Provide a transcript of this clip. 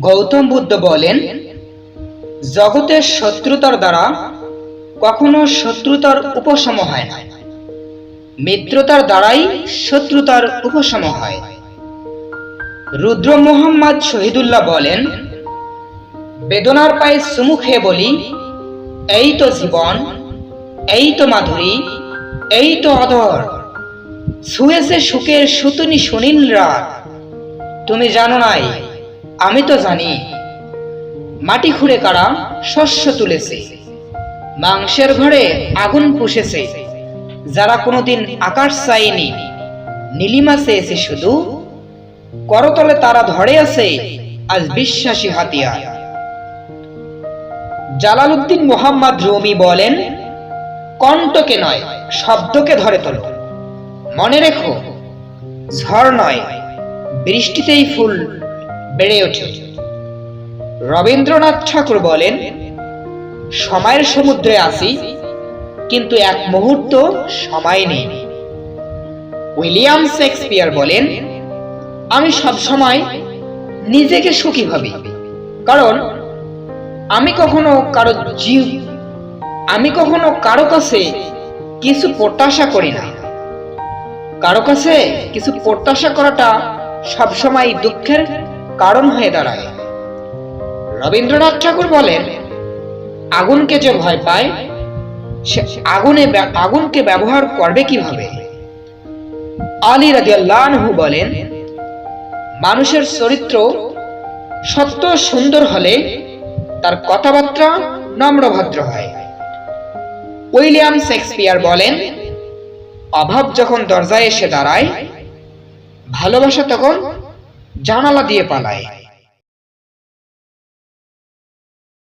গৌতম বুদ্ধ বলেন, জগতের শত্রুতার দ্বারা কখনো শত্রুতার উপশম হয় না। মিত্রতার দ্বারাই শত্রুতার উপশম হয়। রুদ্র মোহাম্মদ শহীদুল্লাহ বলেন, বেদনার পায়ে চুমু খেয়ে বলি, এই তো জীবন, এই তো মাধুরী, এই তো অধর। শুয়েছে সুখের সুতুনি সুনীল রাত। তুমি জানো নাই আমি তো জানি, মাটি খুঁড়ে কারা শস্য তুলেছে, মাংসের ঘরে আগুন পুষেছে, যারা কোনোদিন আকাশ চায়নি নীলিমা চেয়েছে শুধু করতলে তারা ধরে আছে আজ বিশ্বাসী হাতিয়ার। জালালউদ্দিন মোহাম্মদ রুমি বলেন কণ্ঠকে নয়, শব্দকে ধরে তোলো। মনে রেখো, ঝড় নয়, বৃষ্টিতেই ফুল বেড়ে ওঠে। রবীন্দ্রনাথ ঠাকুর বলেন, সময়ের সমুদ্রে আসি কিন্তু এক মুহূর্ত সময় নেই। উইলিয়াম শেক্সপিয়ার বলেন, আমি সব সময় নিজেকে সুখী ভাবি, কারণ আমি কখনো কারও জীব, আমি কখনো কারও কাছে কিছু প্রত্যাশা করি না। কারও কাছে কিছু প্রত্যাশা করাটা সবসময় দুঃখের কারণ হয়ে দাঁড়ায়। রবীন্দ্রনাথ ঠাকুর বলেন, আগুনকে যে ভয় পায়, সে আগুনে আগুনকে ব্যবহার করবে কীভাবে? আলী রাদিয়াল্লাহু বলেন, মানুষের চরিত্র সত্য সুন্দর হলে তার কথাবার্তা নম্রভদ্র হয়। উইলিয়াম শেক্সপিয়ার বলেন, অভাব যখন দরজায় এসে দাঁড়ায়, ভালোবাসা তখন জানালা দিয়ে পালায়।